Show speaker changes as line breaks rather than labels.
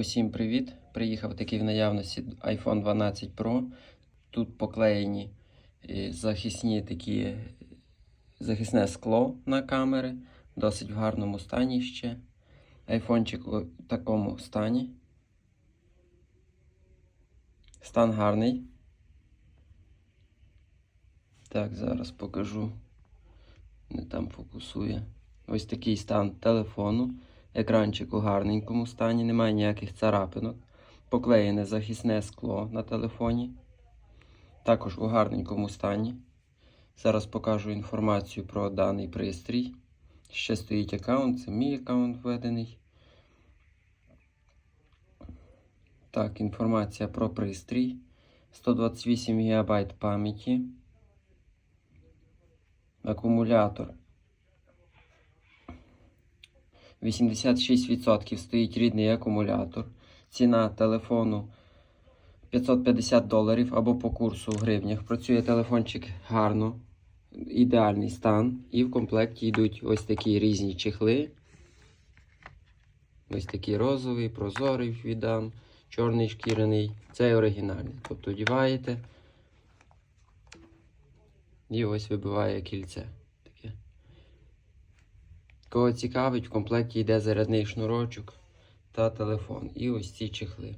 Усім привіт! Приїхав такий в наявності iPhone 12 Pro. Тут поклеєні е, захисні такі захисне скло на камери. Досить в гарному стані ще. Айфончик у такому стані. Стан гарний. Так, зараз покажу. Не там фокусує. Ось такий стан телефону. Екранчик у гарненькому стані, немає ніяких царапинок. Поклеєне захисне скло на телефоні. Також у гарненькому стані. Зараз покажу інформацію про даний пристрій. Ще стоїть аккаунт, це мій аккаунт введений. Так, інформація про пристрій. 128 ГБ пам'яті. Акумулятор 86% стоїть рідний акумулятор. Ціна телефону 550 доларів або по курсу в гривнях. Працює телефончик гарно, ідеальний стан. І в комплекті йдуть ось такі різні чехли. Ось такий розовий, прозорий віддам, чорний шкіряний. Це оригінальний. Тобто одіваєте. І ось вибиває кільце. Кого цікавить, в комплекті йде зарядний шнурочок та телефон. І ось ці чехли.